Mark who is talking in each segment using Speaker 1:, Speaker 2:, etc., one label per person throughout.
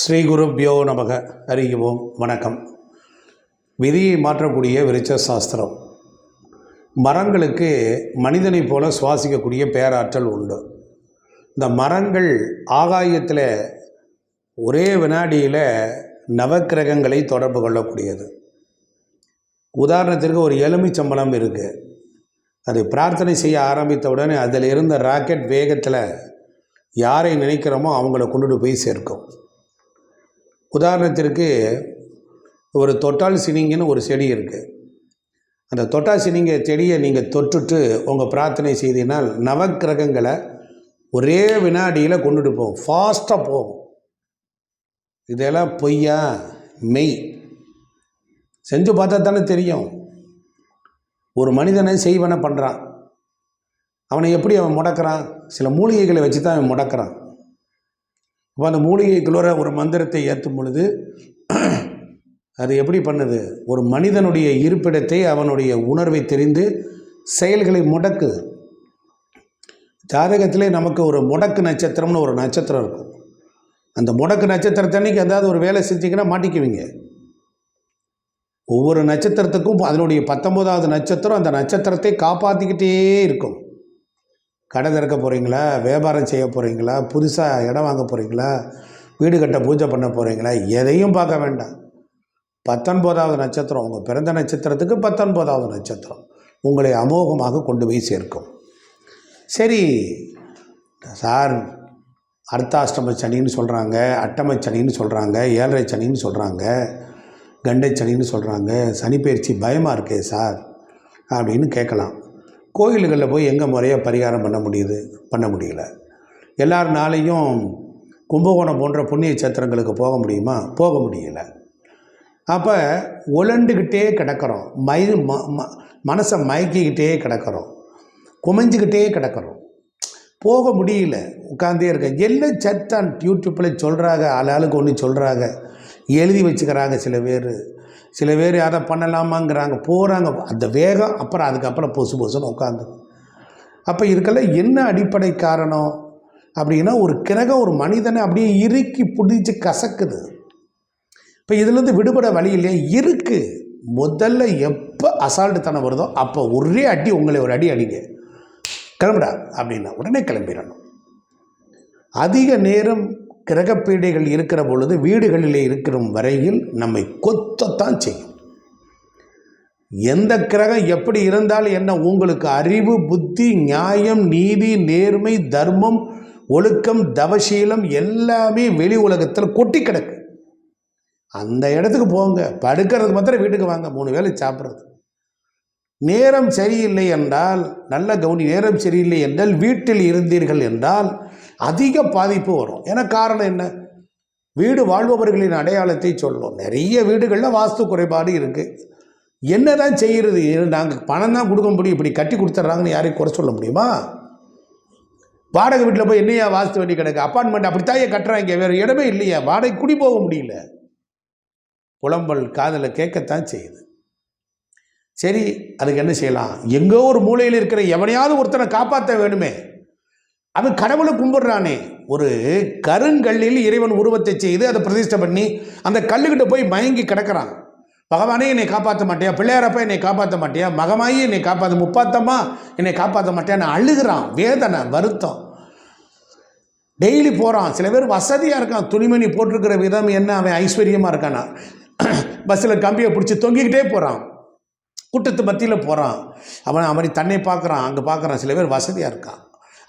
Speaker 1: ஸ்ரீ குருப்யோ நமக. அறிவோம் வணக்கம். விதியை மாற்றக்கூடிய விருச்ச சாஸ்திரம். மரங்களுக்கு மனிதனைப் போல சுவாசிக்கக்கூடிய பேராற்றல் உண்டு. இந்த மரங்கள் ஆகாயத்தில் ஒரே வினாடியில் நவக்கிரகங்களை தொடர்பு கொள்ளக்கூடியது. உதாரணத்திற்கு ஒரு எலுமிச்சம்பளம் இருக்குது அது பிரார்த்தனை செய்ய ஆரம்பித்தவுடனே அதில் இருந்த ராக்கெட் வேகத்தில் யாரை நினைக்கிறோமோ அவங்கள கொண்டுட்டு போய் சேர்க்கும். உதாரணத்திற்கு ஒரு தொட்டால் சினிங்கன்னு ஒரு செடி இருக்குது அந்த தொட்டா சினிங்க செடியை நீங்கள் தொட்டுட்டு உங்கள் பிரார்த்தனை செய்தினால் நவக்கிரகங்களை ஒரே வினாடியில் கொண்டுட்டு போகும். ஃபாஸ்ட்டாக போகும். இதெல்லாம் பொய்யா? மெய். செஞ்சு பார்த்தா தானே தெரியும். ஒரு மனிதனை செய்வனை பண்ணுறான் அவனை எப்படி அவன் முடக்கிறான்? சில மூலிகைகளை வச்சு தான் அவன் முடக்கிறான். அப்போ அந்த மூலிகைக்குள்ளே ஒரு மந்திரத்தை ஏற்றும் பொழுது அது எப்படி பண்ணுது? ஒரு மனிதனுடைய இருப்பிடத்தை அவனுடைய உணர்வை தெரிந்து செயல்களை முடக்குது. ஜாதகத்திலே நமக்கு ஒரு முடக்கு நட்சத்திரம்னு ஒரு நட்சத்திரம் இருக்கும். அந்த முடக்கு நட்சத்திரத்தன்னைக்கு ஏதாவது ஒரு வேலை செஞ்சீங்கன்னா மாட்டிக்குவீங்க. ஒவ்வொரு நட்சத்திரத்துக்கும் அதனுடைய பத்தொம்போதாவது நட்சத்திரம் அந்த நட்சத்திரத்தை காப்பாற்றிக்கிட்டே இருக்கும். கடை திறக்க போகிறீங்களா வியாபாரம் செய்ய போகிறீங்களா புதுசாக இடம் வாங்க போகிறீங்களா வீடு கட்ட பூஜை பண்ண போகிறீங்களா எதையும் பார்க்க வேண்டாம். பத்தொன்பதாவது நட்சத்திரம் உங்கள் பிறந்த நட்சத்திரத்துக்கு பத்தொன்பதாவது நட்சத்திரம். உங்களை அமோகமாக கொண்டு போய் சேர்க்கும். சரி சார் அர்த்தாஷ்டம சனின்னு சொல்கிறாங்க அட்டம சனின்னு சொல்கிறாங்க ஏழரை சனின்னு சொல்கிறாங்க கண்டை சனின்னு சொல்கிறாங்க சனிப்பயிற்சி பயமாக இருக்கே சார்? அப்படின்னு கேட்கலாம். கோயில்களில் போய் எங்கே முறையாக பரிகாரம் பண்ண முடியுது? பண்ண முடியல. எல்லார் நாளையும் கும்பகோணம் போன்ற புண்ணிய சத்திரங்களுக்கு போக முடியுமா? போக முடியல. அப்போ உழண்டுக்கிட்டே கிடக்கிறோம். மை ம ம- மனசை மயக்கிக்கிட்டே கிடக்கிறோம். குமைஞ்சிக்கிட்டே கிடக்கிறோம். போக முடியல. உட்காந்தே இருக்க எல்லாம் சத்தான் யூடியூப்பில் சொல்கிறாங்க ஆளாளுக்கு ஒன்று சொல்கிறாங்க எழுதி வச்சுக்கிறாங்க சில பேர். சில பேர் அதை பண்ணலாமாங்கிறாங்க போகிறாங்க அந்த வேகம் அப்புறம் அதுக்கப்புறம் பொசு பொசுன்னு உட்காந்து. அப்போ இதுக்கெல்லாம் என்ன அடிப்படை காரணம்? அப்படின்னா ஒரு கிரகம் ஒரு மனிதனை அப்படியே இறுக்கி பிடிச்சி கசக்குது. இப்போ இதுலேருந்து விடுபட வழி இல்லையா? இருக்குது முதல்ல எப்போ அசால்ட்டுத்தனம் வருதோ அப்போ ஒரே அடி உங்களை ஒரு அடி அடிங்க. கிளம்புடா அப்படின்னா உடனே கிளம்பிடணும். அதிக நேரம் கிரகப்பீடைகள் இருக்கிற பொழுது வீடுகளிலே இருக்கிற வரையில் நம்மை தான் செய்யும். எந்த கிரகம் எப்படி இருந்தாலும் என்ன? உங்களுக்கு அறிவு புத்தி நியாயம் நீதி நேர்மை தர்மம் ஒழுக்கம் தவசீலம் எல்லாமே வெளி உலகத்தில் கொட்டி கிடக்கு. அந்த இடத்துக்கு போங்க. படுக்கிறது மாத்திரம் வீட்டுக்கு வாங்க. மூணு வேளை சாப்பிட்றது. நேரம் சரியில்லை என்றால் நல்ல கவனி நேரம் சரியில்லை என்றால் வீட்டில் இருந்தீர்கள் என்றால் அதிக பாதிப்பு வரும். ஏன்னா காரணம் என்ன? வீடு வாழ்பவர்களின் அடையாளத்தை சொல்லும். நிறைய வீடுகளில் வாஸ்து குறைபாடு இருக்குது என்ன தான் செய்கிறது நாங்கள் பணம் தான் கொடுக்க முடியும் இப்படி கட்டி கொடுத்துட்றாங்கன்னு யாரையும் குறை சொல்ல முடியுமா? வாடகை வீட்டில் போய் என்னையா வாஸ்து வண்டி கிடக்கு? அப்பார்ட்மெண்ட் அப்படித்தாயே கட்டுறாங்க. வேறு இடமே இல்லையா. வாடகை குடி போக முடியல. புலம்பல் காதில் கேட்கத்தான் செய்யுது. சரி அதுக்கு என்ன செய்யலாம்? எங்கோ ஒரு மூலையில் இருக்கிற எவனையாவது ஒருத்தனை காப்பாற்ற வேணுமே. அவன் கடவுளை கும்பிடுறானே. ஒரு கருங்கல்லில் இறைவன் உருவத்தை செய்து அதை பிரதிஷ்டை பண்ணி அந்த கல்லுக்கிட்ட போய் மயங்கி கிடக்கிறான். பகவானே என்னை காப்பாற்ற மாட்டியா? பிள்ளையாரப்பா என்னை காப்பாற்ற மாட்டியா? மகமாயி என்னை காப்பாற்ற முப்பாத்தம்மா என்னை காப்பாற்ற மாட்டியான்னு அழுகிறான். வேதனை வருத்தம். டெய்லி போகிறான் சில பேர் வசதியாக இருக்கான். துணிமணி போட்டிருக்கிற விதம் என்ன? அவன் ஐஸ்வர்யமாக இருக்கானா? பஸ்ஸில் கம்பியை பிடிச்சி தொங்கிக்கிட்டே போகிறான் கூட்டத்து மத்தியில் போகிறான் அவன் அவனை தன்னை பார்க்குறான். அங்கே பார்க்குறான். சில பேர் வசதியாக இருக்கான்.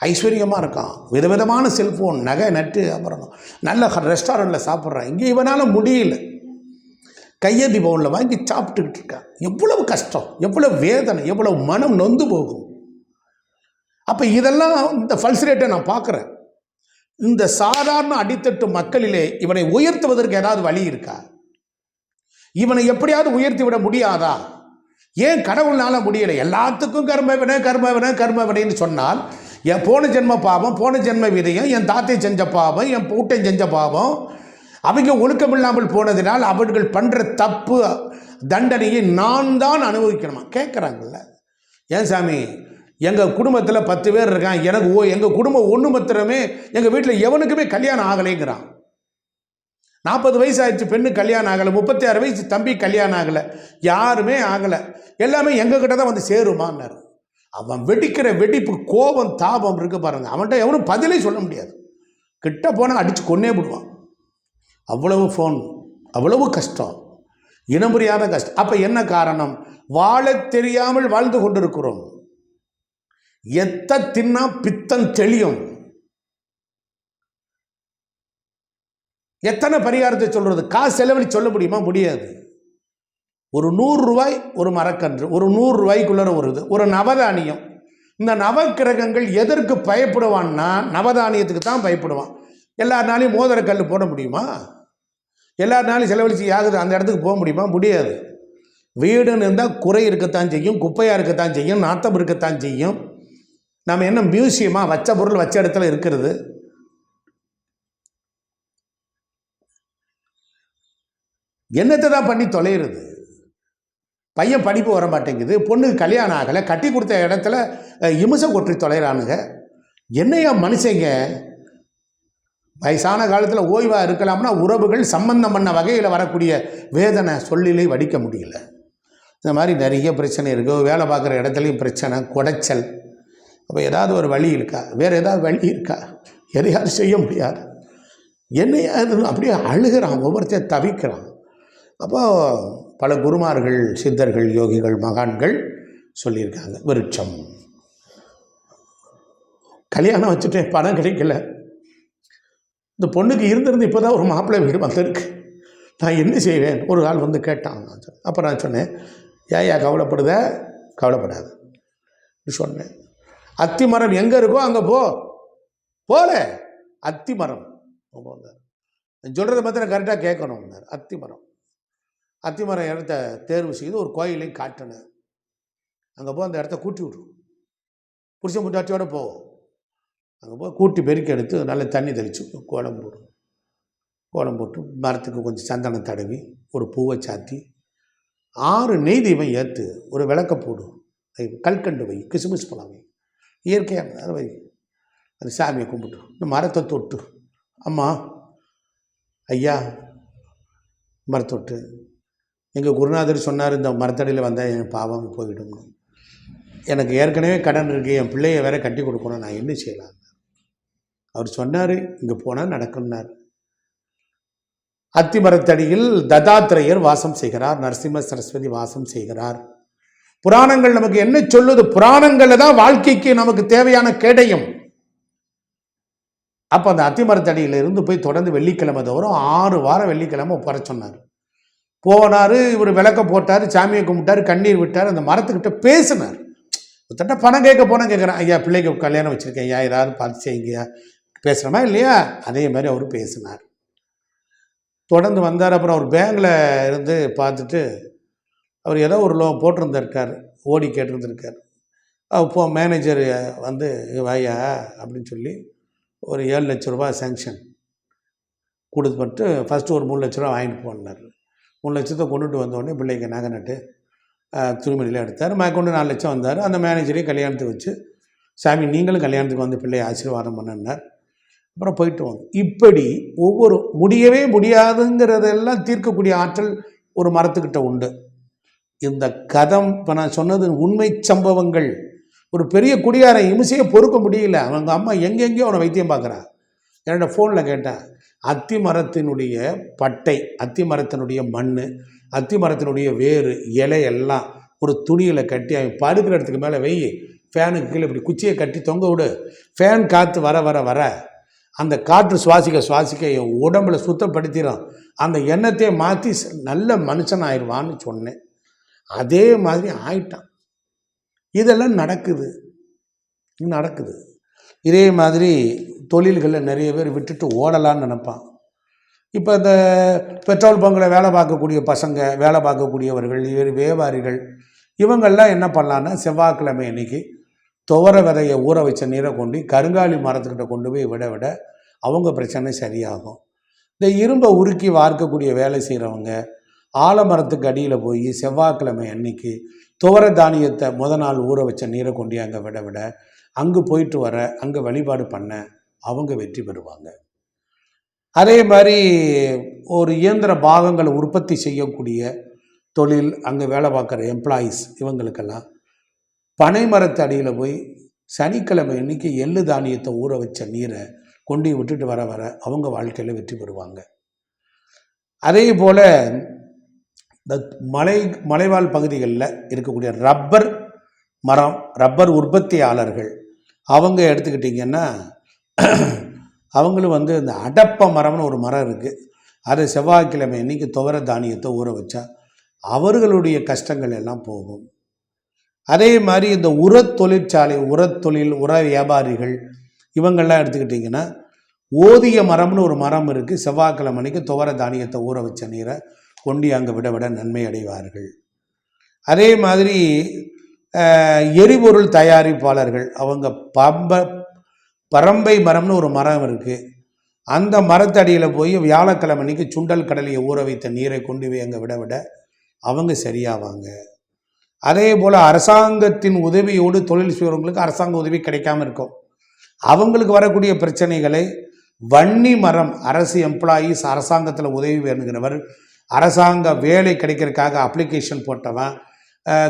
Speaker 1: ஐஸ்வர்யமாக இருக்கான். விதவிதமான செல்ஃபோன் நகை நட்டு அப்புறம். நல்ல ரெஸ்டாரண்ட்டில் சாப்பிட்றான். இங்கே இவனால் முடியல. கையேந்தி பவுனில் வாங்கி சாப்பிட்டுக்கிட்டு இருக்கான். எவ்வளவு கஷ்டம் எவ்வளவு வேதனை எவ்வளவு மனம் நொந்து போகும். அப்போ இதெல்லாம் இந்த ஃபல்ஸ் ரேட்டை நான் பார்க்குறேன். இந்த சாதாரண அடித்தட்டு மக்களிலே இவனை உயர்த்துவதற்கு ஏதாவது வழி இருக்கா? இவனை எப்படியாவது உயர்த்தி விட முடியாதா? ஏன் கடவுள்னால முடியலை? எல்லாத்துக்கும் கர்ம வினை கர்ம வினை கர்ம வினைன்னு சொன்னால் என் போன ஜென்ம பாவம் போன ஜென்ம விதியம் என் தாத்தை செஞ்ச பாவம் என் பூட்டை செஞ்ச பாவம் அவங்க ஒழுக்கமில்லாமல் போனதினால் அவர்கள் பண்ணுற தப்பு தண்டனையை நான் தான் அனுபவிக்கணுமா? கேட்குறாங்கல்ல ஏன் சாமி? எங்கள் குடும்பத்தில் பத்து பேர் இருக்கான் எனக்கு ஓ எங்கள் குடும்பம் ஒன்று மாத்திரமே எங்கள் வீட்டில் எவனுக்குமே கல்யாணம் ஆகலைங்கிறான். நாற்பது வயசு ஆயிடுச்சு பெண்ணு கல்யாணம் ஆகலை. முப்பத்தி ஆறு வயசு தம்பி கல்யாணம் ஆகலை. யாருமே ஆகலை. எல்லாமே எங்ககிட்ட தான் வந்து சேருமான்னாரு. அவன் வெடிக்கிற வெடிப்பு கோபம் தாபம் இருக்கு பாருங்க. அவன்கிட்ட எவனும் பதிலே சொல்ல முடியாது. கிட்ட போனால் அடித்து கொன்னே விடுவான் அவ்வளவு ஃபோன் அவ்வளவு கஷ்டம். இனம் புரியாத கஷ்டம். அப்போ என்ன காரணம்? வாழ தெரியாமல் வாழ்ந்து கொண்டிருக்கிறோம். எத்த தின்னா பித்தம் தெளியும். எத்தனை பரிகாரத்தை சொல்றது? காசு செலவழி சொல்ல முடியுமா? முடியாது. ஒரு நூறுரூவாய் ஒரு மரக்கன்று ஒரு நூறுரூவாய்க்குள்ளே ஒரு வருது ஒரு நவதானியம். இந்த நவக்கிரகங்கள் எதற்கு பயப்படுவான்னா நவதானியத்துக்கு தான் பயப்படுவான். எல்லாருனாலையும் மோதிரக்கல் போட முடியுமா? எல்லாருனாலையும் செலவழிச்சு யாகுது அந்த இடத்துக்கு போக முடியுமா? முடியாது. வீடுன்னு இருந்தால் குறை இருக்கத்தான் செய்யும் குப்பையாக இருக்கத்தான் செய்யும் நாத்தம் இருக்கத்தான் செய்யும். நம்ம என்ன மியூசியமாக வச்ச பொருள் வச்ச இடத்துல இருக்கிறது? என்னத்தை தான் பண்ணி தொலைகிறது? பையன் படிப்பு வர மாட்டேங்குது பொண்ணுக்கு கல்யாணம் ஆகலை கட்டி கொடுத்த இடத்துல அஹ், இமிசை கொட்டி தொலைகிறானுங்க என்னையா மனுஷங்க? வயசான காலத்தில் ஓய்வாக இருக்கலாம்னா உறவுகள் சம்பந்தம் பண்ண வகையில் வரக்கூடிய வேதனை சொல்லிலே வடிக்க முடியல. இந்த மாதிரி நிறைய பிரச்சனை இருக்குது வேலை பார்க்குற இடத்துலையும் பிரச்சனை குடைச்சல். அப்போ ஏதாவது ஒரு வழி இருக்கா? வேறு ஏதாவது வழி இருக்கா? எதையாவது செய்ய முடியாது. என்னையா அப்படியே அழுகிறான் ஒவ்வொருத்தையும் தவிக்கிறான். அப்போ பல குருமார்கள் சித்தர்கள் யோகிகள் மகான்கள் சொல்லியிருக்காங்க. விருட்சம். கல்யாணம் வச்சுட்டேன் பணம் கிடைக்கல. இந்த பொண்ணுக்கு இருந்திருந்து இப்போ தான் ஒரு மாப்பிள்ளை வீடு வந்திருக்கு. நான் என்ன செய்வேன்? ஒரு ஆள் வந்து கேட்டான். சொன்னேன் அப்போ நான் சொன்னேன் ஏயா கவலைப்படுத? கவலைப்படாத. சொன்னேன். அத்தி மரம் எங்கே இருக்கோ அங்கே போ. போல. அத்தி மரம். சொல்கிறத மாத்திரம் கரெக்டாக கேட்கணும். அத்தி மரம். அத்திமரம் இடத்த தேர்வு செய்து ஒரு கோயிலையும் காட்டினேன் அங்கே போய் அந்த இடத்த கூட்டி விட்ருவோம் புருஷன் முட்டாட்சியோடு போவோம். அங்கே போய் கூட்டி பெருக்கி எடுத்து நல்ல தண்ணி தெளித்து கோலம் போடும். கோலம் போட்டு மரத்துக்கு கொஞ்சம் சந்தனம் தடவி ஒரு பூவை சாத்தி ஆறு நெய் தெய்வம் ஏற்று ஒரு விளக்க போடு. கல்கண்டு வை கிசுமிஸ் பழம் வை. இயற்கையாக அதை வை. அந்த சாமியை கும்பிட்டு இந்த மரத்தை தொட்டு அம்மா ஐயா மரத்தொட்டு எங்கள் குருநாதர் சொன்னார் இந்த மரத்தடியில் வந்தால் என் பாவம் போயிடும்னு. எனக்கு ஏற்கனவே கடன் இருக்குது என் பிள்ளைய வேற கட்டி கொடுக்கணும் நான் என்ன செய்யலாம்? அவர் சொன்னார் இங்கே போனால் நடக்கும்னார். அத்தி மரத்தடியில் தத்தாத்திரேயர் வாசம் செய்கிறார் நரசிம்ம சரஸ்வதி வாசம் செய்கிறார். புராணங்கள் நமக்கு என்ன சொல்லுது? புராணங்களில் தான் வாழ்க்கைக்கு நமக்கு தேவையான கேடயம். அப்போ அந்த அத்திமரத்தடியிலிருந்து போய் தொடர்ந்து வெள்ளிக்கிழமை தவிர ஆறு வாரம் வெள்ளிக்கிழமை உட்கார சொன்னார். போனார் இவர் விளக்க போட்டார் சாமியை கும்பிட்டார் கண்ணீர் விட்டார் அந்த மரத்துக்கிட்ட பேசினார். ஒருத்தட்ட பணம் கேட்க போனால் கேட்குறேன் ஐயா பிள்ளைக்கு கல்யாணம் வச்சுருக்கேன் ஐயா ஏதாவது பார்த்து செய்யுங்கய்யா பேசுகிறோமா இல்லையா? அதே மாதிரி அவர் பேசினார். தொடர்ந்து வந்தார் அப்புறம் அவர் பேங்கில் இருந்து பார்த்துட்டு அவர் ஏதோ ஒரு லோன் போட்டிருந்திருக்கார் ஓடி கேட்டிருந்திருக்கார். அப்போ மேனேஜர் வந்து வாயா அப்படின்னு சொல்லி ஒரு ஏழு லட்ச ரூபா சேங்ஷன் கொடுத்துட்டு ஃபஸ்ட்டு ஒரு மூணு லட்ச ரூபா வாங்கிட்டு போனார். மூணு லட்சத்தை கொண்டுட்டு வந்தோடனே பிள்ளைக்கு நகை நட்டு திருமணியில் எடுத்தார். மேற்கொண்டு நாலு லட்சம் வந்தார். அந்த மேனேஜரையும் கல்யாணத்துக்கு வச்சு சாமி நீங்களும் கல்யாணத்துக்கு வந்து பிள்ளையை ஆசீர்வாதம் பண்ணினார் அப்புறம் போயிட்டு வாங்க இப்படி ஒவ்வொரு முடியவே முடியாதுங்கிறதெல்லாம் தீர்க்கக்கூடிய ஆற்றல் ஒரு மரத்துக்கிட்ட உண்டு. இந்த கதம் இப்போ நான் சொன்னது உண்மை சம்பவங்கள். ஒரு பெரிய குடியாரை இமிசையை பொறுக்க முடியல. அவங்க அம்மா எங்கெங்கேயோ அவனை வைத்தியம் பார்க்குறா. என்னோட ஃபோனில் கேட்டேன் அத்தி மரத்தினுடைய பட்டை அத்தி மரத்தினுடைய மண் அத்தி மரத்தினுடைய வேறு இலையெல்லாம் ஒரு துணியில் கட்டி அவன் படுக்கிற இடத்துக்கு மேலே வெய் ஃபேனுக்கு கீழே இப்படி குச்சியை கட்டி தொங்க விடு. ஃபேன் காற்று வர வர வர அந்த காற்று சுவாசிக்க சுவாசிக்க என் உடம்புல சுத்தப்படுத்திடும் அந்த எண்ணத்தையே மாற்றி நல்ல மனுஷன் ஆயிடுவான்னு சொன்னேன். அதே மாதிரி ஆயிட்டான். இதெல்லாம் நடக்குது. நடக்குது. இதே மாதிரி தொழில்களை நிறைய பேர் விட்டுட்டு ஓடலான்னு நினைப்பான். இப்போ இந்த பெட்ரோல் பங்கில் வேலை பார்க்கக்கூடிய பசங்க வேலை பார்க்கக்கூடியவர்கள் இவர் வியாபாரிகள் இவங்கெல்லாம் என்ன பண்ணலான்னா செவ்வாய்க்கிழமை அன்னைக்கு துவர விதையை ஊற வச்ச நீரை கொண்டு கருங்காலி மரத்துக்கிட்ட கொண்டு போய் விட விட அவங்க பிரச்சனை சரியாகும். இந்த இரும்பை உருக்கி வார்க்கக்கூடிய வேலை செய்கிறவங்க ஆலமரத்துக்கு அடியில் போய் செவ்வாய்க்கிழமை அன்னைக்கு துவர தானியத்தை முத நாள் ஊற வச்ச நீரை கொண்டு அங்கே விட விட அங்கே போயிட்டு வர அங்கே வழிபாடு பண்ண அவங்க வெற்றி பெறுவாங்க. அதே மாதிரி ஒரு இயந்திர பாகங்களை உற்பத்தி செய்யக்கூடிய தொழில் அங்கே வேலை பார்க்குற எம்ப்ளாயீஸ் இவங்களுக்கெல்லாம் பனை மரத்து அடியில் போய் சனிக்கிழமை இன்றைக்கி எள்ளு தானியத்தை ஊற வச்ச நீரை கொண்டு விட்டுட்டு வர வர அவங்க வாழ்க்கையில் வெற்றி பெறுவாங்க. அதே போல் இந்த மலை மலைவாழ் பகுதிகளில் இருக்கக்கூடிய ரப்பர் மரம் ரப்பர் உற்பத்தியாளர்கள் அவங்க எடுத்துக்கிட்டிங்கன்னா அவங்களும் வந்து இந்த அடப்ப மரம்னு ஒரு மரம் இருக்குது அதை செவ்வாய்க்கிழமை அன்னைக்கு துவர தானியத்தை ஊற வச்சா அவர்களுடைய கஷ்டங்கள் எல்லாம் போகும். அதே மாதிரி இந்த உரத் தொழிற்சாலை உரத் தொழில் உர வியாபாரிகள் இவங்கெல்லாம் எடுத்துக்கிட்டிங்கன்னா ஓதிய மரம்னு ஒரு மரம் இருக்குது செவ்வாய்க்கிழமை அன்னைக்கு துவர தானியத்தை ஊற வச்ச நீரை கொண்டு அங்கே விட விட நன்மை அடைவார்கள். அதே மாதிரி எரிபொருள் தயாரிப்பாளர்கள் அவங்க பம்ப பரம்பை மரம்னு ஒரு மரம் இருக்குது அந்த மரத்தடியில் போய் வியாழக்கிழமை சுண்டல் கடலையை ஊற வைத்த நீரை கொண்டு போய் அங்கே விட விட அவங்க சரியாவாங்க. அதே போல் அரசாங்கத்தின் உதவியோடு தொழில் செய்கிறவங்களுக்கு அரசாங்க உதவி கிடைக்காம இருக்கும். அவங்களுக்கு வரக்கூடிய பிரச்சனைகளை வன்னி மரம் அரசு எம்ப்ளாயீஸ் அரசாங்கத்தில் உதவி வேணுங்கிறவர் அரசாங்க வேலை கிடைக்கிறதுக்காக அப்ளிகேஷன் போட்டவன்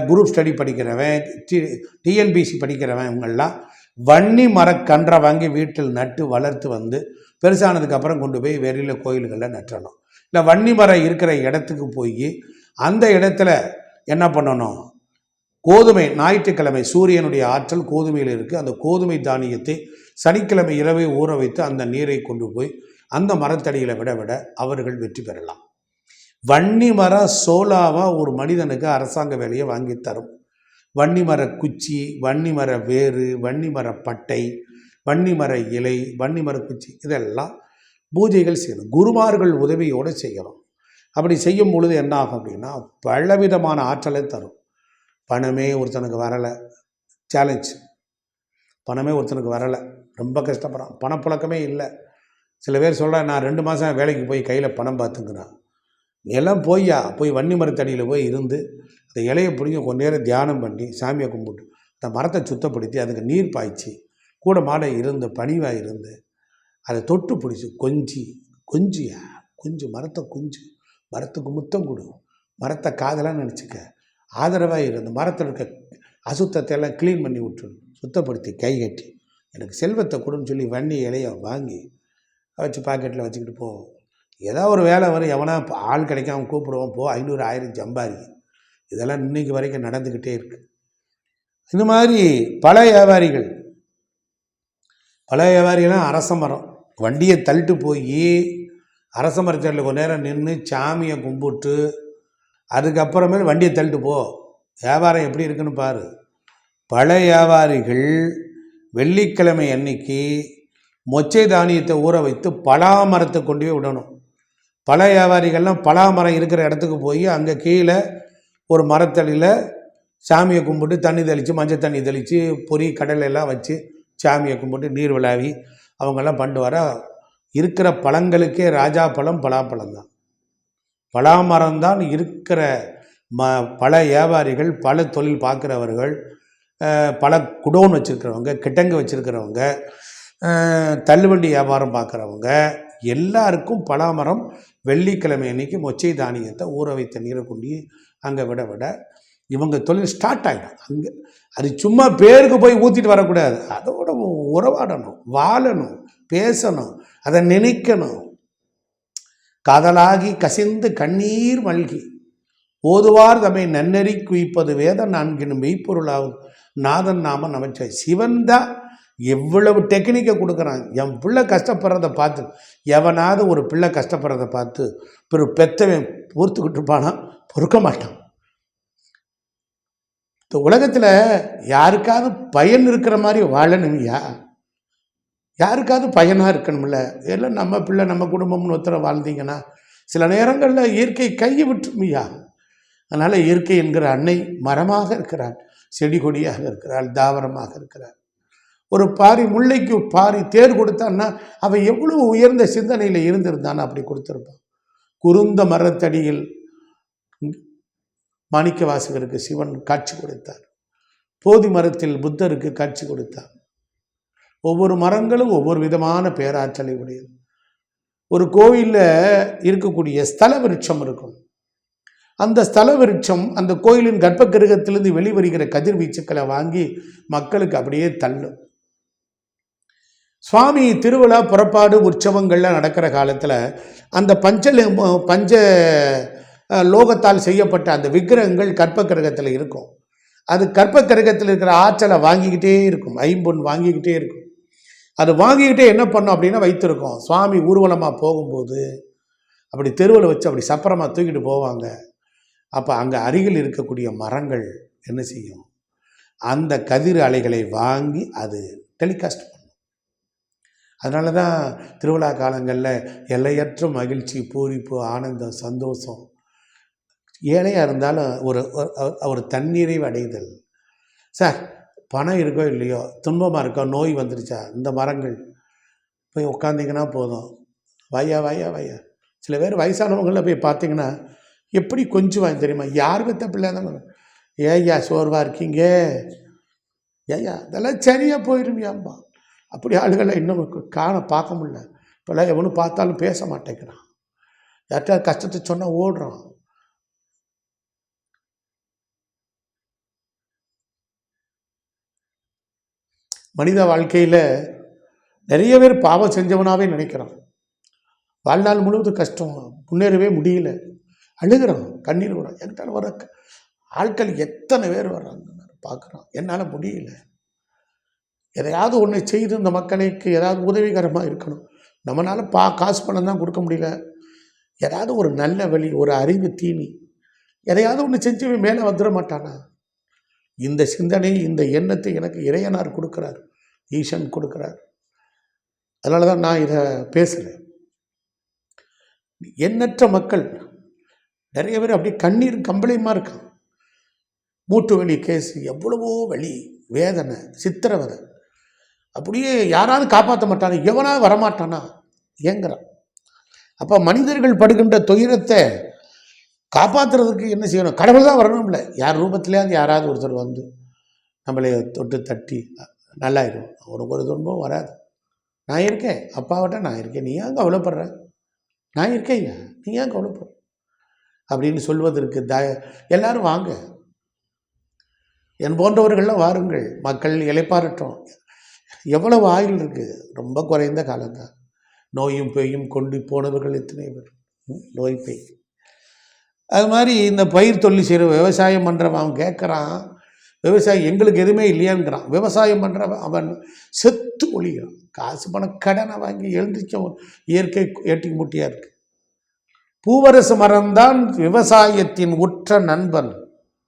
Speaker 1: குரூப் ஸ்டடி படிக்கிறவன் டி டிஎன்பிசி படிக்கிறவன் இவங்கெல்லாம் வன்னி மரக்கன்றை வாங்கி வீட்டில் நட்டு வளர்த்து வந்து பெருசானதுக்கப்புறம் கொண்டு போய் வெளியில் கோயில்களில் நட்டணும். இல்லை வன்னி மரம் இருக்கிற இடத்துக்கு போய் அந்த இடத்துல என்ன பண்ணணும்? கோதுமை ஞாயிற்றுக்கிழமை சூரியனுடைய ஆற்றல் கோதுமையில் இருக்குது அந்த கோதுமை தானியத்தை சனிக்கிழமை இரவே ஊற வைத்து அந்த நீரை கொண்டு போய் அந்த மரத்தடியில் விட விட அவர்கள் வெற்றி பெறலாம். வன்னிமர சோலாவாக ஒரு மனிதனுக்கு அரசாங்க வேலையை வாங்கி தரும். வன்னிமர குச்சி வன்னிமர வேறு வன்னிமர பட்டை வன்னிமர இலை வன்னிமர குச்சி இதெல்லாம் பூஜைகள் செய்யணும். குருமார்கள் உதவியோடு செய்யணும். அப்படி செய்யும் பொழுது என்ன ஆகும் அப்படின்னா பலவிதமான ஆற்றலை தரும். பணமே ஒருத்தனுக்கு வரலை. சேலஞ்ச் பணமே ஒருத்தனுக்கு வரலை. ரொம்ப கஷ்டப்படுறான். பணப்புழக்கமே இல்லை. சில பேர் சொல்கிறேன் நான் ரெண்டு மாதம் வேலைக்கு போய் கையில் பணம் பார்த்துங்கிறேன் எல்லாம் போய்யா போய் வன்னி மரத்தடியில் போய் இருந்து அந்த இலையை பிடிங்கி கொஞ்ச நேரம் தியானம் பண்ணி சாமியை கும்பிட்டு அந்த மரத்தை சுத்தப்படுத்தி அதுக்கு நீர் பாய்ச்சி கூட மாட இருந்து பணிவாக இருந்து அதை தொட்டு பிடிச்சி கொஞ்சி கொஞ்சியா கொஞ்சு மரத்தை கொஞ்சு மரத்துக்கு முத்தம் கொடு மரத்தை காதலாக நினச்சிக்க ஆதரவாக இருந்து மரத்தில் இருக்க அசுத்தத்தை எல்லாம் க்ளீன் பண்ணி விட்டுரு சுத்தப்படுத்தி கை கட்டி எனக்கு செல்வத்தை கொடுன்னு சொல்லி வன்னி இலையை வாங்கி வச்சு பாக்கெட்டில் வச்சுக்கிட்டு போவோம் ஏதோ ஒரு வேலை வரும். எவனா ஆள் கிடைக்காம கூப்பிடுவோம். போ ஐநூறு ஆயிரம் சம்பாதி இதெல்லாம் இன்னைக்கு வரைக்கும் நடந்துக்கிட்டே இருக்கு. இந்த மாதிரி பல வியாபாரிகள் பல வியாபாரிகள்லாம் அரச மரம் வண்டியை தள்ளிட்டு போய் அரச மரத்தில் கொஞ்ச நேரம் நின்று சாமியை கும்பிட்டு அதுக்கப்புறமேல் வண்டியை தள்ளிட்டு போ. வியாபாரம் எப்படி இருக்குன்னு பாரு. பல வியாபாரிகள் வெள்ளிக்கிழமை அன்னைக்கு மொச்சை தானியத்தை ஊற வைத்து பலா மரத்தை கொண்டு போய் விடணும். பல வியாபாரிகள்லாம் பலா மரம் இருக்கிற இடத்துக்கு போய் அங்கே கீழே ஒரு மரத்தடியில் சாமியை கும்பிட்டு தண்ணி தெளித்து மஞ்சள் தண்ணி தெளித்து பொறி கடலெல்லாம் வச்சு சாமியை கும்பிட்டு நீர் விளாவி அவங்கெல்லாம் பண்ணிட்டு வர இருக்கிற பழங்களுக்கே ராஜா பழம் பலாப்பழம் தான். பலாமரம் தான் இருக்கிற ம பல வியாபாரிகள் பல தொழில் பார்க்குறவர்கள் பல குடோன் வச்சுருக்கிறவங்க கிட்டங்கு வச்சுருக்கிறவங்க தள்ளுவண்டி வியாபாரம் பார்க்குறவங்க எல்லாருக்கும் பலாமரம் வெள்ளிக்கிழமை அன்னைக்கு மொச்சை தானியத்தை ஊற வைத்த நீரை கொண்டு அங்கே விட விட இவங்க தொழில் ஸ்டார்ட் ஆகிடும் அங்கே அது சும்மா பேருக்கு போய் ஊற்றிட்டு வரக்கூடாது. அதோட உறவாடணும் வாழணும் பேசணும் அதை நினைக்கணும். காதலாகி கசிந்து கண்ணீர் மல்கி ஓதுவார் தம்மை நன்னறி குவிப்பது வேத நான்கின் மெய்ப்பொருளாகும் நாதன் நாம நமச்சாய் சிவன் தான். எவ்வளவு டெக்னிக்கை கொடுக்குறான் என் பிள்ளை கஷ்டப்படுறத பார்த்து எவனாவது ஒரு பிள்ளை கஷ்டப்படுறத பார்த்து பிற பெத்தவன் பொறுத்துக்கிட்டு இருப்பானா? பொறுக்க மாட்டான். இந்த உலகத்தில் யாருக்காவது பயன் இருக்கிற மாதிரி வாழணும்யா? யாருக்காவது பயனாக இருக்கணும்ல? எல்லாம் நம்ம பிள்ளை நம்ம குடும்பம்னு ஒருத்தர வாழ்ந்தீங்கன்னா சில நேரங்களில் இயற்கை கையை விட்டுருமியா? அதனால் இயற்கை என்கிற அன்னை மரமாக இருக்கிறாள் செடி கொடியாக இருக்கிறாள் தாவரமாக இருக்கிறாள். ஒரு பாரி முல்லைக்கு பாரி தேர் கொடுத்தான்னா அவன் எவ்வளவு உயர்ந்த சிந்தனையில் இருந்திருந்தான்னு அப்படி கொடுத்துருப்பான் குருந்த மரத்தடியில் மாணிக்க வாசகருக்கு சிவன் காட்சி கொடுத்தார். போதி மரத்தில் புத்தருக்கு காட்சி கொடுத்தார். ஒவ்வொரு மரங்களும் ஒவ்வொரு விதமான பேராற்றலை உடையது. ஒரு கோயிலில் இருக்கக்கூடிய ஸ்தல விருட்சம் இருக்கும். அந்த ஸ்தல விருட்சம் அந்த கோயிலின் கர்ப்பகிரகத்திலிருந்து வெளிவருகிற கதிர்வீச்சுக்களை வாங்கி மக்களுக்கு அப்படியே தள்ளும். சுவாமி திருவிழா புறப்பாடு உற்சவங்கள்லாம் நடக்கிற காலத்தில் அந்த பஞ்ச பஞ்ச லோகத்தால் செய்யப்பட்ட அந்த விக்கிரகங்கள் கற்பக்கிரகத்தில் இருக்கும். அது கற்பக்கிரகத்தில் இருக்கிற ஆற்றலை வாங்கிக்கிட்டே இருக்கும். ஐம்பொன் வாங்கிக்கிட்டே இருக்கும். அது வாங்கிக்கிட்டே என்ன பண்ணும் அப்படின்னா வைத்திருக்கோம். சுவாமி ஊர்வலமாக போகும்போது அப்படி தெருவில் வச்சு அப்படி சப்பரமாக தூக்கிட்டு போவாங்க. அப்போ அங்கே அருகில் இருக்கக்கூடிய மரங்கள் என்ன செய்யும்? அந்த கதிர் அலைகளை வாங்கி அது டெலிகாஸ்ட் பண்ணும் அதனால தான் திருவிழா காலங்களில் எல்லையற்ற மகிழ்ச்சி பூரிப்பு ஆனந்தம் சந்தோஷம். ஏழையாக இருந்தாலும் ஒரு ஒரு- தண்ணீரை அடைதல். சார் பணம் இருக்கோ இல்லையோ துன்பமாக இருக்கோ நோய் வந்துருச்சா இந்த மரங்கள் போய் உட்காந்திங்கன்னா போதும். வையா வையா வையா. சில பேர் வயசானவங்களில் போய் பார்த்தீங்கன்னா எப்படி கொஞ்சுவாங்க தெரியுமா? யார் பெற்ற பிள்ளை தான்? ஏய்யா சோர்வாக இருக்கீங்க. ஏய்யா இதெல்லாம் சரியாக போயிருமியாம்பா. அப்படி ஆளுகளை இன்னும் காண பார்க்க முடியல. இப்போல்லாம் எவனும் பார்த்தாலும் பேச மாட்டேங்கிறான். யார்கிட்ட கஷ்டத்தை சொன்னால் ஓடுறான். மனித வாழ்க்கையில் நிறைய பேர் பாவம் செஞ்சவனாகவே நினைக்கிறான். வாழ்நாள் முழுவதும் கஷ்டம் முன்னேறவே முடியல. அழுகிறான் கண்ணீர் விடுறான் என்கிட்ட வர ஆட்கள் எத்தனை பேர் வர்றாங்க பார்க்குறான். என்னால் முடியல. எதையாவது ஒன்று செய்து இந்த மக்களுக்கு ஏதாவது உதவிகரமாக இருக்கணும். நம்மளால் பா காசு பணம் தான் கொடுக்க முடியல. ஏதாவது ஒரு நல்ல வழி ஒரு அறிவு தீனி எதையாவது ஒன்று செஞ்சு மேலே வந்துட மாட்டானா? இந்த சிந்தனை இந்த எண்ணத்தை எனக்கு இறையனார் கொடுக்குறார். ஈசன் கொடுக்குறார். அதனால தான் நான் இதை பேசுகிறேன் எண்ணற்ற மக்கள் நிறைய பேர் அப்படியே கண்ணீர் கம்பளையுமா இருக்கான். மூட்டு வலி கேஸ் எவ்வளவோ வலி வேதனை சித்திரவதை. அப்படியே யாராவது காப்பாற்ற மாட்டானா எவனாவது வரமாட்டானா? ஏங்குறான். அப்போ மனிதர்கள் படுகின்ற துயரத்தை காப்பாற்றுறதுக்கு என்ன செய்யணும்? கடவுள் தான் வரணும்ல. யார் ரூபத்துலேயாவது யாராவது ஒருத்தர் வந்து நம்மளை தொட்டு தட்டி நல்லாயிடும் உனக்கு ஒரு துன்பம் வராது. நான் இருக்கேன். அப்பாவிட்ட நான் இருக்கேன். நீ ஏன் கவலைப்படுற? நான் இருக்கேங்க நீ ஏன் கவலைப்படுற? அப்படின்னு சொல்வதற்கு த எல்லாரும் வாங்க. என் போன்றவர்கள்லாம் வாருங்கள். மக்கள் இலைப்பாரட்டும் எவ்வளவு ஆயுள் இருக்குது ரொம்ப குறைந்த காலம்தான். நோயும் பெய்யும் கொண்டு போனவர்கள் எத்தனை பேர்? நோய் பேய். அது மாதிரி இந்த பயிர் தொழில் செய்கிற விவசாயம் பண்ணுறவன் அவன் கேட்குறான் விவசாயி எங்களுக்கு எதுவுமே இல்லையான்றான் விவசாயம் பண்ணுறவன் அவன் செத்து ஒழிகிறான் காசு பணம் கடனை வாங்கி எழுந்திரிச்ச இயற்கை ஏட்டி முட்டியாக இருக்கு. பூவரசு மரம்தான் விவசாயத்தின் உற்ற நண்பன்.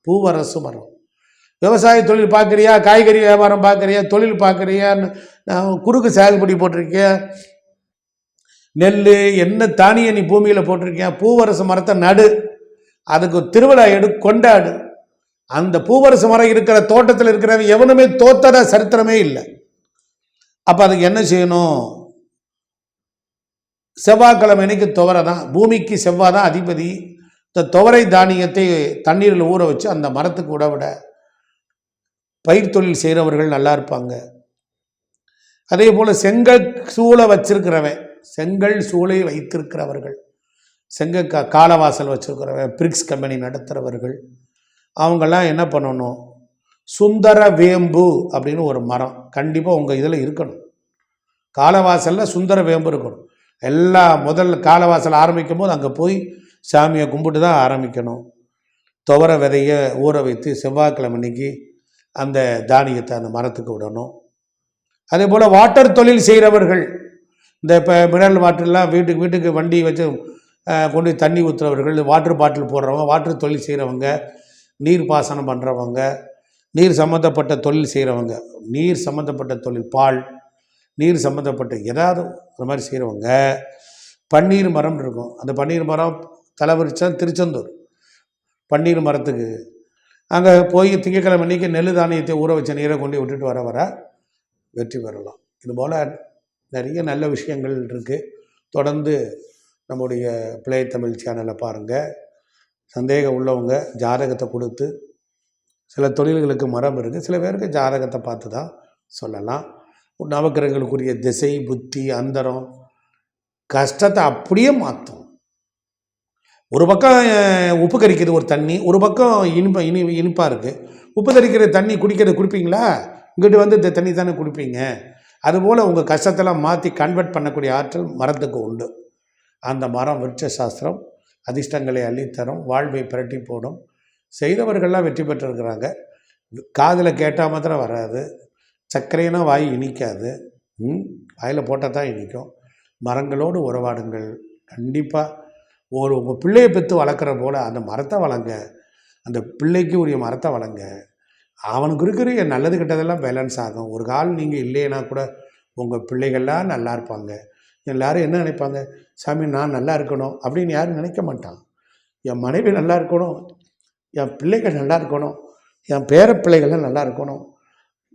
Speaker 1: பூவரசு மரம். விவசாய தொழில் பார்க்குறியா? காய்கறி வியாபாரம் பார்க்குறியா? தொழில் பார்க்குறியா? குறுக்கு சாகுபடி போட்டிருக்கியா? நெல் என்ன தானிய நீ பூமியில் போட்டிருக்கியா? பூவரசு மரத்தை நடு. அதுக்கு திருவிழா எடு கொண்டாடு. அந்த பூவரசு மரம் இருக்கிற தோட்டத்தில் இருக்கிறவன் எவனுமே தோத்தத சரித்திரமே இல்லை. அப்போ அதுக்கு என்ன செய்யணும்? செவ்வாய்க்கிழமை அன்னைக்கு துவரை தான் பூமிக்கு செவ்வாய் தான் அதிபதி. இந்த துவரை தானியத்தை தண்ணீரில் ஊற வச்சு அந்த மரத்துக்கு உடவிட பயிர் தொழில் செய்கிறவர்கள் நல்லா இருப்பாங்க. அதே போல் செங்கல் சூளை வச்சிருக்கிறவன் செங்கல் சூளை வைத்திருக்கிறவர்கள் செங்க கா காலவாசல் வச்சிருக்கிறவன் பிரிக்ஸ் கம்பெனி நடத்துகிறவர்கள் அவங்கெல்லாம் என்ன பண்ணணும்? சுந்தர வேம்பு அப்படின்னு ஒரு மரம் கண்டிப்பாக உங்கள் இதில் இருக்கணும். காலவாசலில் சுந்தர வேம்பு இருக்கணும். எல்லா முதல் காலவாசல் ஆரம்பிக்கும் போது அங்கே போய் சாமியை கும்பிட்டு தான் ஆரம்பிக்கணும். துவர விதையை ஊற வைத்து செவ்வாய்க்கிழமை அன்னைக்கு அந்த தானியத்தை அந்த மரத்துக்கு விடணும். அதே போல் வாட்டர் தொழில் செய்கிறவர்கள் இந்த இப்போ மினரல் வாட்டர்லாம் வீட்டுக்கு வீட்டுக்கு வண்டி வச்சு கொண்டு தண்ணி ஊற்றுறவர்கள் வாட்டர் பாட்டில் போடுறவங்க வாட்டர் தொழில் செய்கிறவங்க நீர் பாசனம் பண்ணுறவங்க நீர் சம்மந்தப்பட்ட தொழில் செய்கிறவங்க நீர் சம்மந்தப்பட்ட தொழில் பால் நீர் சம்மந்தப்பட்ட ஏதாவது அந்த மாதிரி செய்கிறவங்க பன்னீர் மரம் இருக்கும். அந்த பன்னீர் மரம் தலைவரிச்சா திருச்செந்தூர். பன்னீர் மரத்துக்கு அங்கே போய் திங்கக்கிழமை அன்னைக்கு நெல் தானியத்தை ஊற வச்ச நீரை கொண்டு விட்டுட்டு வர வர வெற்றி பெறலாம். இதுபோல் நிறைய நல்ல விஷயங்கள் இருக்குது தொடர்ந்து நம்முடைய பிளே தமிழ் சேனலை பாருங்கள் சந்தேகம் உள்ளவங்க ஜாதகத்தை கொடுத்து சில தொழில்களுக்கு மரம் இருக்குது சில பேருக்கு ஜாதகத்தை பார்த்து தான் சொல்லலாம். நவக்கிரகங்களுக்குரிய திசை புத்தி அந்தரம் கஷ்டத்தை அப்படியே மாற்றும் ஒரு பக்கம் உப்பு கறிக்கிறது ஒரு தண்ணி ஒரு பக்கம் இனிப்பா இனி இனிப்பாக இருக்குது உப்பு கரிக்கிற தண்ணி குடிக்கிறது குடிப்பீங்களா? இங்கிட்டு வந்து இந்த தண்ணி தானே குடிப்பீங்க. அதுபோல் உங்கள் கஷ்டத்தெல்லாம் மாற்றி கன்வெர்ட் பண்ணக்கூடிய ஆற்றல் மரத்துக்கு உண்டு. அந்த மரம் விருட்ச சாஸ்திரம் அதிர்ஷ்டங்களை அள்ளித்தரும் வாழ்வை புரட்டி போடும். செய்தவர்கள்லாம் வெற்றி பெற்றிருக்கிறாங்க. காதில் கேட்டால் மாத்திரம் வராது. சர்க்கரைனா வாய் இனிக்காது. ம் வாயில் போட்டால் தான் இனிக்கும். மரங்களோடு உறவாடுங்கள். கண்டிப்பாக ஒரு உங்கள் பிள்ளையை பெற்று வளர்க்குற போல் அந்த மரத்தை வளங்க. அந்த பிள்ளைக்கு உரிய மரத்தை வளங்க. அவனுக்கு இருக்கிற நல்லது கெட்டதெல்லாம் பேலன்ஸ் ஆகும். ஒரு கால் நீங்கள் இல்லைன்னா கூட உங்கள் பிள்ளைகள்லாம் நல்லா இருப்பாங்க. எல்லாரும் என்ன நினைப்பாங்க? சாமி நான் நல்லா இருக்கணும் அப்படின்னு யாரும் நினைக்க மாட்டான். என் மனைவி நல்லா இருக்கணும். என் பிள்ளைகள் நல்லா இருக்கணும். என் பேர பிள்ளைகள்லாம் நல்லா இருக்கணும்.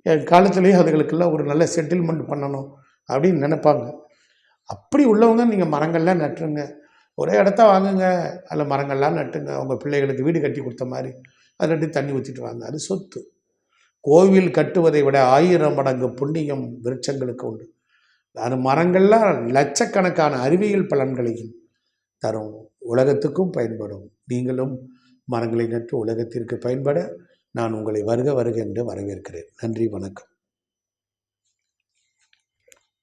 Speaker 1: என் காலத்துலேயும் அதுகளுக்கெல்லாம் ஒரு நல்ல செட்டில்மெண்ட் பண்ணணும் அப்படின்னு நினைப்பாங்க. அப்படி உள்ளவங்க நீங்கள் மரங்கள்லாம் நட்டுருங்க. ஒரே இடத்த வாங்குங்க. அதில் மரங்கள்லாம் நட்டுங்க. உங்கள் பிள்ளைகளுக்கு வீடு கட்டி கொடுத்த மாதிரி. அதை நட்டு தண்ணி ஊற்றிட்டு வாங்க. அது சொத்து. கோவில் கட்டுவதை விட ஆயிரம் மடங்கு புண்ணியம் விருட்சங்களுக்கு உண்டு. அது மரங்கள்லாம் லட்சக்கணக்கான அறிவியல் பலன்களையும் தரும். உலகத்துக்கும் பயன்படும். நீங்களும் மரங்களை நட்டு உலகத்திற்கு பயன்பட நான் உங்களை வருக வருக என்று வரவேற்கிறேன். நன்றி வணக்கம்.